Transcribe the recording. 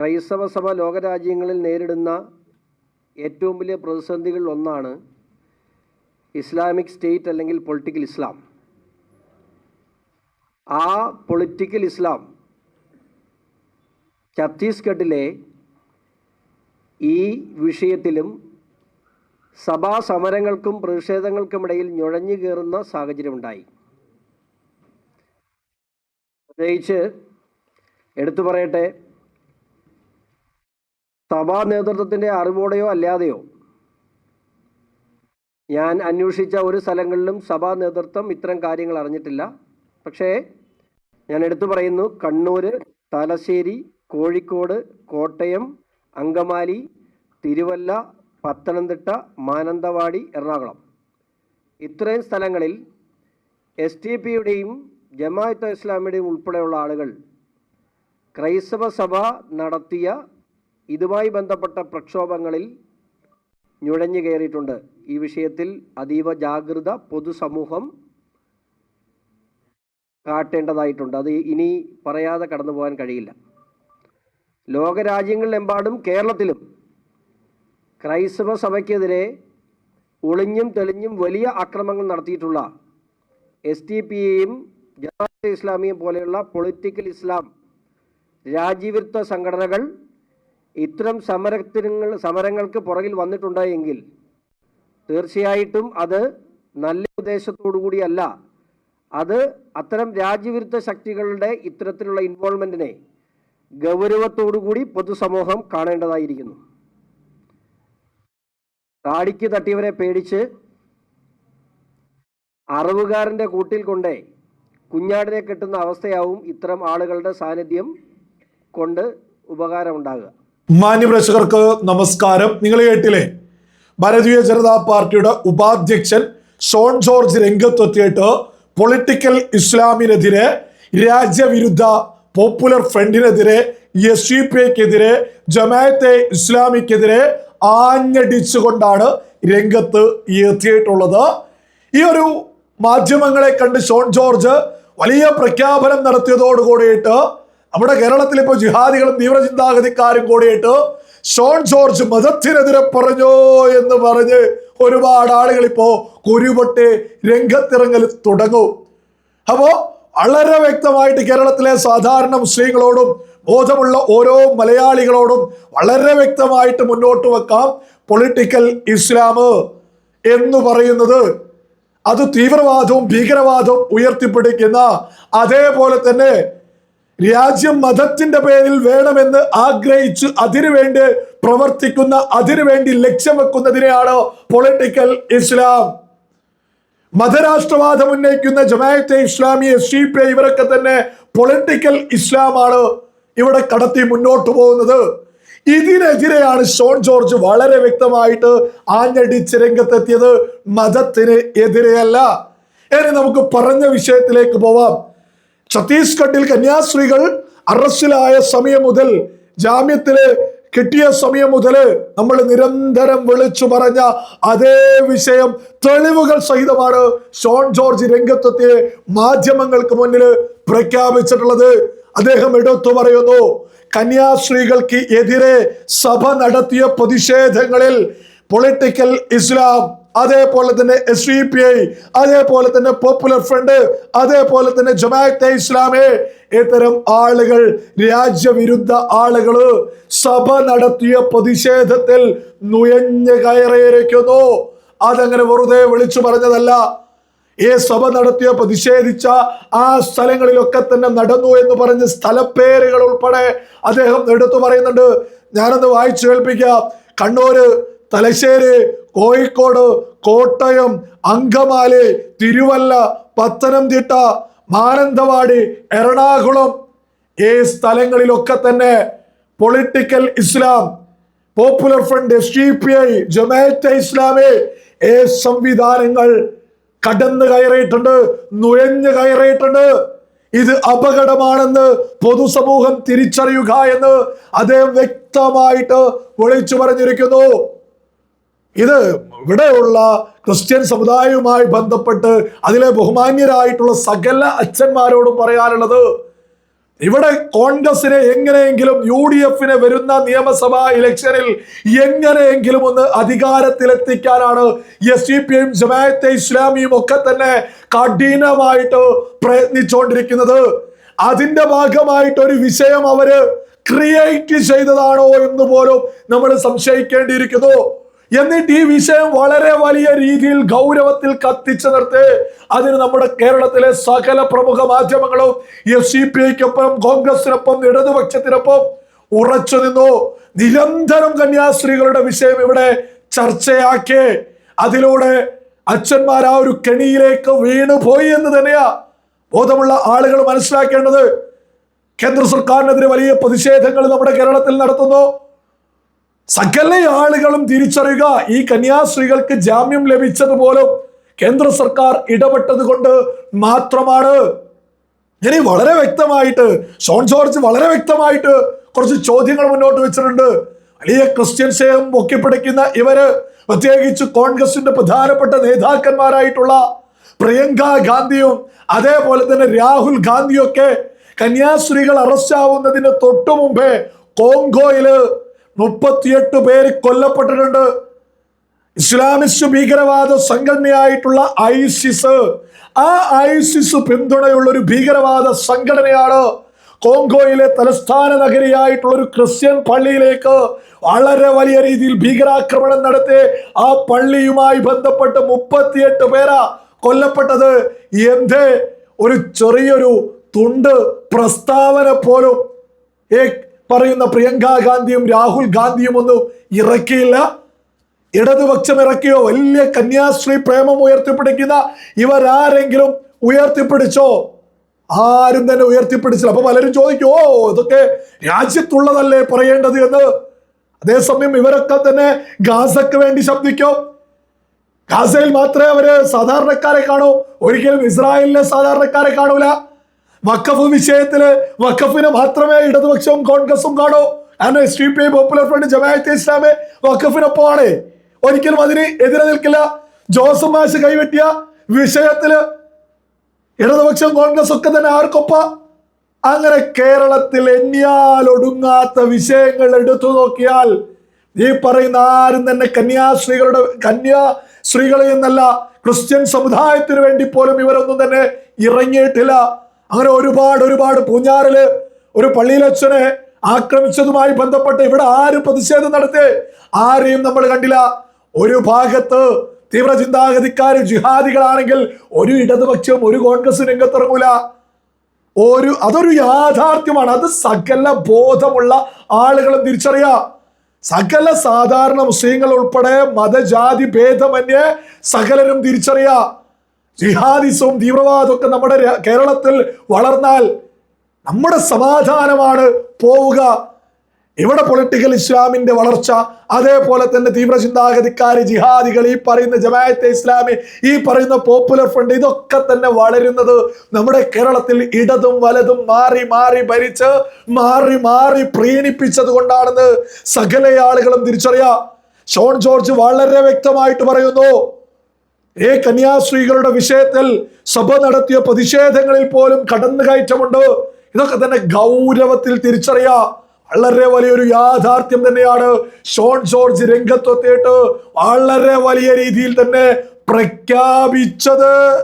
ക്രൈസ്തവ സഭ ലോകരാജ്യങ്ങളിൽ നേരിടുന്ന ഏറ്റവും വലിയ പ്രതിസന്ധികളിൽ ഒന്നാണ് ഇസ്ലാമിക് സ്റ്റേറ്റ് അല്ലെങ്കിൽ പൊളിറ്റിക്കൽ ഇസ്ലാം. ആ പൊളിറ്റിക്കൽ ഇസ്ലാം ഛത്തീസ്ഗഡിലെ ഈ വിഷയത്തിലും സഭാ സമരങ്ങൾക്കും പ്രതിഷേധങ്ങൾക്കുമിടയിൽ നുഴഞ്ഞു കയറുന്ന സാഹചര്യമുണ്ടായി. പ്രത്യേകിച്ച് എടുത്തു പറയട്ടെ സഭാ നേതൃത്വത്തിന്റെ അറിവോടെയോ അല്ലാതെയോ? ഞാൻ അന്വേഷിച്ച ഒരു സ്ഥലങ്ങളിലും സഭാ നേതൃത്വം ഇത്തരം കാര്യങ്ങൾ അറിഞ്ഞിട്ടില്ല. പക്ഷേ ഞാൻ എടുത്തു പറയുന്നു കണ്ണൂർ തലശ്ശേരി കോഴിക്കോട് കോട്ടയം അങ്കമാലി തിരുവല്ല പത്തനംതിട്ട മാനന്തവാടി എറണാകുളം. ഇത്രയും സ്ഥലങ്ങളിൽ എസ് ടി പിയുടെയും ജമാഅത്ത് ഇസ്ലാമിയുടെയും ഉൾപ്പെടെയുള്ള ആളുകൾ ക്രൈസ്തവ സഭ നടത്തിയ ഇതുമായി ബന്ധപ്പെട്ട പ്രക്ഷോഭങ്ങളിൽ നുഴഞ്ഞു കയറിയിട്ടുണ്ട്. ഈ വിഷയത്തിൽ അതീവ ജാഗ്രത പൊതുസമൂഹം കാട്ടേണ്ടതായിട്ടുണ്ട്. അത് ഇനി പറയാതെ കടന്നു പോകാൻ കഴിയില്ല. ലോകരാജ്യങ്ങളിലെമ്പാടും കേരളത്തിലും ക്രൈസ്തവ സഭയ്ക്കെതിരെ ഒളിഞ്ഞും തെളിഞ്ഞും വലിയ അക്രമങ്ങൾ നടത്തിയിട്ടുള്ള എസ് ടി പി പിയെയും ജമാഅത്തെ ഇസ്ലാമിയും പോലെയുള്ള പൊളിറ്റിക്കൽ ഇസ്ലാം രാജ്യവിരുദ്ധ സംഘടനകൾ ഇത്തരം സമരത്തിന് സമരങ്ങൾക്ക് പുറകിൽ വന്നിട്ടുണ്ടായെങ്കിൽ തീർച്ചയായിട്ടും അത് നല്ല ഉദ്ദേശത്തോടു കൂടിയല്ല. അത് അത്തരം രാജ്യവിരുദ്ധ ശക്തികളുടെ ഇത്തരത്തിലുള്ള ഇൻവോൾവ്മെന്റിനെ ഗൗരവത്തോടുകൂടി പൊതുസമൂഹം കാണേണ്ടതായിരിക്കുന്നു. താടിക്ക് തട്ടിയവരെ പേടിച്ച് അറിവുകാരന്റെ കൂട്ടിൽ കൊണ്ടേ കുഞ്ഞാടിനെ കെട്ടുന്ന അവസ്ഥയാവും ഇത്തരം ആളുകളുടെ സാന്നിധ്യം കൊണ്ട് ഉപകാരമുണ്ടാകുക. മാന്യപ്രേക്ഷകർക്ക് നമസ്കാരം. നിങ്ങൾ കേട്ടില്ലേ? ഭാരതീയ ജനതാ പാർട്ടിയുടെ ഉപാധ്യക്ഷൻ ഷോൺ ജോർജ് രംഗത്തെത്തിയിട്ട് പൊളിറ്റിക്കൽ ഇസ്ലാമിനെതിരെ രാജ്യവിരുദ്ധ പോപ്പുലർ ഫ്രണ്ടിനെതിരെ എസ് യു പിക്കെതിരെ ജമാഅത്തെ ഇസ്ലാമിക്കെതിരെ ആഞ്ഞടിച്ചുകൊണ്ടാണ് രംഗത്ത് എത്തിയിട്ടുള്ളത്. ഈ ഒരു മാധ്യമങ്ങളെ കണ്ട് ഷോൺ ജോർജ് വലിയ പ്രഖ്യാപനം നടത്തിയതോട് കൂടിയിട്ട് നമ്മുടെ കേരളത്തിൽ ഇപ്പോൾ ജിഹാദികളും തീവ്രചിന്താഗതിക്കാരും കൂടിയിട്ട് ഷോൺ ജോർജ് മതത്തിനെതിരെ പറഞ്ഞോ എന്ന് പറഞ്ഞ് ഒരുപാട് ആളുകൾ ഇപ്പോ കുരുപൊട്ടി രംഗത്തിറങ്ങൽ തുടങ്ങും. അപ്പോ വളരെ വ്യക്തമായിട്ട് കേരളത്തിലെ സാധാരണ മുസ്ലിങ്ങളോടും ബോധമുള്ള ഓരോ മലയാളികളോടും വളരെ വ്യക്തമായിട്ട് മുന്നോട്ട് വെക്കാം. പൊളിറ്റിക്കൽ ഇസ്ലാം എന്ന് പറയുന്നത് അത് തീവ്രവാദവും ഭീകരവാദവും ഉയർത്തിപ്പിടിക്കുന്ന അതേപോലെ തന്നെ രാജ്യം മതത്തിന്റെ പേരിൽ വേണമെന്ന് ആഗ്രഹിച്ചു അതിനുവേണ്ടി പ്രവർത്തിക്കുന്ന അതിനുവേണ്ടി ലക്ഷ്യം വെക്കുന്നതിനെയാണ് പൊളിറ്റിക്കൽ ഇസ്ലാം മതരാഷ്ട്രവാദം ഉന്നയിക്കുന്ന Jamaate Islami S D P ഇവരൊക്കെ തന്നെ പൊളിറ്റിക്കൽ ഇസ്ലാമാണ് ഇവിടെ കടത്തി മുന്നോട്ട് പോകുന്നത്. ഇതിനെതിരെയാണ് ഷോൺ ജോർജ് വളരെ വ്യക്തമായിട്ട് ആഞ്ഞടിച്ച് രംഗത്തെത്തിയത്. മതത്തിന് എതിരെയല്ല. ഇനി നമുക്ക് പറഞ്ഞ വിഷയത്തിലേക്ക് പോവാം. ഛത്തീസ്ഗഡിൽ കന്യാസ്ത്രീകൾ അറസ്റ്റിലായ സമയം മുതൽ ജാമ്യത്തിൽ കിട്ടിയ സമയം മുതൽ നമ്മൾ നിരന്തരം വിളിച്ചു പറഞ്ഞ അതേ വിഷയം തെളിവുകൾ സഹിതമാണ് ഷോൺ ജോർജ് രംഗത്തെത്തിയ മാധ്യമങ്ങൾക്ക് മുന്നിൽ പ്രഖ്യാപിച്ചിട്ടുള്ളത്. അദ്ദേഹം എടുത്തു പറയുന്നു കന്യാസ്ത്രീകൾക്ക് എതിരെ സഭ നടത്തിയ പ്രതിഷേധങ്ങളിൽ പൊളിറ്റിക്കൽ ഇസ്ലാം അതേപോലെ തന്നെ എസ് ഡി പി ഐ അതേപോലെ തന്നെ പോപ്പുലർ ഫ്രണ്ട് അതേപോലെ തന്നെ ജമാഅത്തെ ഇസ്ലാമേ. ഇത്തരം ആളുകൾ രാജ്യവിരുദ്ധ ആളുകൾ സഭ നടത്തിയ പ്രതിഷേധത്തിൽ നുയഞ്ഞു കയറിയിരിക്കുന്നു. അതങ്ങനെ വെറുതെ വിളിച്ചു പറഞ്ഞതല്ല. ഈ സഭ നടത്തിയ പ്രതിഷേധിച്ച ആ സ്ഥലങ്ങളിലൊക്കെ തന്നെ നടന്നു എന്ന് പറഞ്ഞ് സ്ഥലപ്പേരുകൾ ഉൾപ്പെടെ അദ്ദേഹം എടുത്തു പറയുന്നുണ്ട്. ഞാനൊന്ന് വായിച്ചു കേൾപ്പിക്കാം. കണ്ണൂര് തലശ്ശേരി കോഴിക്കോട് കോട്ടയം അങ്കമാലി തിരുവല്ല പത്തനംതിട്ട മാനന്തവാടി എറണാകുളം. ഈ സ്ഥലങ്ങളിലൊക്കെ തന്നെ political Islam popular front S D P I Jamaate Islami ഈ സംവിധാനങ്ങൾ കടന്നു കയറിയിട്ടുണ്ട് നുഴഞ്ഞു കയറിയിട്ടുണ്ട്. ഇത് അപകടമാണെന്ന് പൊതുസമൂഹം തിരിച്ചറിയുക എന്ന് അദ്ദേഹം വ്യക്തമായിട്ട് വിളിച്ചു പറഞ്ഞിരിക്കുന്നു. ഇത് ഇവിടെയുള്ള ക്രിസ്ത്യൻ സമുദായവുമായി ബന്ധപ്പെട്ട് അതിലെ ബഹുമാന്യരായിട്ടുള്ള സകല അച്ഛന്മാരോടും പറയാനുള്ളത് ഇവിടെ കോൺഗ്രസിനെ എങ്ങനെയെങ്കിലും യു ഡി എഫിന് വരുന്ന നിയമസഭാ ഇലക്ഷനിൽ എങ്ങനെയെങ്കിലും ഒന്ന് അധികാരത്തിലെത്തിക്കാനാണ് എസ് ഡി പി യും ജമാഅത്തെ ഇസ്ലാമിയും ഒക്കെ തന്നെ കഠിനമായിട്ട് പ്രയത്നിച്ചുകൊണ്ടിരിക്കുന്നത് അതിന്റെ ഭാഗമായിട്ട് ഒരു വിഷയം അവർ ക്രിയേറ്റ് ചെയ്തതാണോ എന്ന് പോലും നമ്മൾ സംശയിക്കേണ്ടിയിരിക്കുന്നു. എന്നിട്ട് ഈ വിഷയം വളരെ വലിയ രീതിയിൽ ഗൗരവത്തിൽ കത്തിച്ചു നിർത്തി. അതിന് നമ്മുടെ കേരളത്തിലെ സകല പ്രമുഖ മാധ്യമങ്ങളും എഫ് സി പി ഐക്കൊപ്പം കോൺഗ്രസിനൊപ്പം ഇടതുപക്ഷത്തിനൊപ്പം ഉറച്ചു നിന്നു. നിരന്തരം കന്യാസ്ത്രീകളുടെ വിഷയം ഇവിടെ ചർച്ചയാക്കി. അതിലൂടെ അച്ഛന്മാർ ആ ഒരു കെണിയിലേക്ക് വീണു പോയി എന്ന് തന്നെയാ ബോധമുള്ള ആളുകൾ മനസ്സിലാക്കേണ്ടത്. കേന്ദ്ര സർക്കാരിനെതിരെ വലിയ പ്രതിഷേധങ്ങൾ നമ്മുടെ കേരളത്തിൽ നടത്തുന്നു. സകല ആളുകളും തിരിച്ചറിയുക. ഈ കന്യാസ്ത്രീകൾക്ക് ജാമ്യം ലഭിച്ചതുപോലും കേന്ദ്ര സർക്കാർ ഇടപെട്ടത് കൊണ്ട് മാത്രമാണ്. ഇനി വളരെ വ്യക്തമായിട്ട് ഷോൺ ജോർജ് വളരെ വ്യക്തമായിട്ട് കുറച്ച് ചോദ്യങ്ങൾ മുന്നോട്ട് വെച്ചിട്ടുണ്ട്. വലിയ ക്രിസ്ത്യൻസെയും പൊക്കിപ്പിടിക്കുന്ന ഇവർ പ്രത്യേകിച്ച് കോൺഗ്രസിന്റെ പ്രധാനപ്പെട്ട നേതാക്കന്മാരായിട്ടുള്ള പ്രിയങ്ക ഗാന്ധിയും അതേപോലെ തന്നെ രാഹുൽ ഗാന്ധിയും ഒക്കെ കന്യാസ്ത്രീകൾ അറസ്റ്റ് ആവുന്നതിന് തൊട്ടു മുമ്പേ കോങ്കോയിൽ മുപ്പത്തിയെട്ട് പേര് കൊല്ലപ്പെട്ടിട്ടുണ്ട്. ഇസ്ലാമിസ്റ്റ് ഭീകരവാദ സംഘടനയായിട്ടുള്ള ഐസിസ്. ആ ഐസിസ് പിന്തുണയുള്ള ഒരു ഭീകരവാദ സംഘടനയാണ് കോങ്കോയിലെ തലസ്ഥാന നഗരിയായിട്ടുള്ള ഒരു ക്രിസ്ത്യൻ പള്ളിയിലേക്ക് വളരെ വലിയ രീതിയിൽ ഭീകരാക്രമണം നടത്തി ആ പള്ളിയുമായി ബന്ധപ്പെട്ട് മുപ്പത്തിയെട്ട് പേരാ കൊല്ലപ്പെട്ടത്. എന്തേ? ഒരു ചെറിയൊരു തുണ്ട് പ്രസ്താവന പോലും. പറയുന്ന പ്രിയങ്ക ഗാന്ധിയും രാഹുൽ ഗാന്ധിയും ഒന്നും ഇറക്കിയില്ല. ഇടതുപക്ഷം ഇറക്കിയോ? വലിയ കന്യാശ്രീ പ്രേമം ഉയർത്തിപ്പിടിക്കുന്ന ഇവരാരെങ്കിലും ഉയർത്തിപ്പിടിച്ചോ? ആരും തന്നെ ഉയർത്തിപ്പിടിച്ചില്ല. അപ്പൊ പലരും ചോദിക്കും ഓ ഇതൊക്കെ രാജ്യത്തുള്ളതല്ലേ പറയേണ്ടത് എന്ന്? അതേസമയം ഇവരൊക്കെ തന്നെ ഗാസക്ക് വേണ്ടി ശബ്ദിക്കോ. ഗാസയിൽ മാത്രമേ അവർ സാധാരണക്കാരെ കാണൂ. ഒരിക്കലും ഇസ്രായേലിലെ സാധാരണക്കാരെ കാണൂല. വഖഫ് വിഷയത്തിൽ വക്കഫിന് മാത്രമേ ഇടതുപക്ഷവും കോൺഗ്രസും കാണൂ. കാരണം S D P popular front Jamaate Islami വക്കഫിനൊപ്പമാണ് ഒരിക്കലും അതിന് എതിരെ നിൽക്കില്ല. ജോസഫ് മാഷ് കൈവെട്ടിയ വിഷയത്തിൽ ഇടതുപക്ഷം കോൺഗ്രസ് ഒക്കെ തന്നെ ആർക്കൊപ്പ? അങ്ങനെ കേരളത്തിൽ എണ്ണിയാൽ ഒടുങ്ങാത്ത വിഷയങ്ങൾ എടുത്തു നോക്കിയാൽ ഈ പറയുന്ന ആരും തന്നെ കന്യാസ്ത്രീകളുടെ കന്യാസ്ത്രീകളെ എന്നല്ല ക്രിസ്ത്യൻ സമുദായത്തിന് വേണ്ടി പോലും ഇവരൊന്നും തന്നെ ഇറങ്ങിയിട്ടില്ല. അങ്ങനെ ഒരുപാട് ഒരുപാട് പൂഞ്ഞാറിൽ ഒരു പള്ളിയിലച്ഛനെ ആക്രമിച്ചതുമായി ബന്ധപ്പെട്ട് ഇവിടെ ആരും പ്രതിഷേധം നടത്തി. ആരെയും നമ്മൾ കണ്ടില്ല. ഒരു ഭാഗത്ത് തീവ്ര ചിന്താഗതിക്കാർ ജിഹാദികളാണെങ്കിൽ ഒരു ഇടതുപക്ഷം ഒരു കോൺഗ്രസ് രംഗത്തിറങ്ങൂല. ഒരു അതൊരു യാഥാർത്ഥ്യമാണ്. അത് സകല ബോധമുള്ള ആളുകളും തിരിച്ചറിയാ. സകല സാധാരണ മുസ്ലിങ്ങൾ ഉൾപ്പെടെ മതജാതി ഭേദമന്യേ സകലരും തിരിച്ചറിയാ. ജിഹാദിസവും തീവ്രവാദവും ഒക്കെ നമ്മുടെ കേരളത്തിൽ വളർന്നാൽ നമ്മുടെ സമാധാനമാണ് പോവുക. ഇവിടെ പൊളിറ്റിക്കൽ ഇസ്ലാമിന്റെ വളർച്ച അതേപോലെ തന്നെ തീവ്ര ചിന്താഗതിക്കാര് ജിഹാദികൾ ഈ പറയുന്ന ജമായത്തെ ഇസ്ലാമി ഈ പറയുന്ന പോപ്പുലർ ഫ്രണ്ട് ഇതൊക്കെ തന്നെ വളരുന്നത് നമ്മുടെ കേരളത്തിൽ ഇടതും വലതും മാറി മാറി ഭരിച്ച് മാറി മാറി പ്രീണിപ്പിച്ചത് കൊണ്ടാണെന്ന് സകല ആളുകളും തിരിച്ചറിയാം. ഷോൺ ജോർജ് വളരെ വ്യക്തമായിട്ട് പറയുന്നു ഈ കന്യാസ്ത്രീകളുടെ വിഷയത്തിൽ സഭ നടത്തിയ പ്രതിഷേധങ്ങളിൽ പോലും കടന്നുകയറ്റമുണ്ട്. ഇതൊക്കെ തന്നെ ഗൗരവത്തിൽ തിരിച്ചറിയാ. വളരെ വലിയൊരു യാഥാർത്ഥ്യം തന്നെയാണ്. ഷോൺ ജോർജ് രംഗത്തെത്തിയിട്ട് വളരെ വലിയ രീതിയിൽ തന്നെ പ്രഖ്യാപിച്ചത്.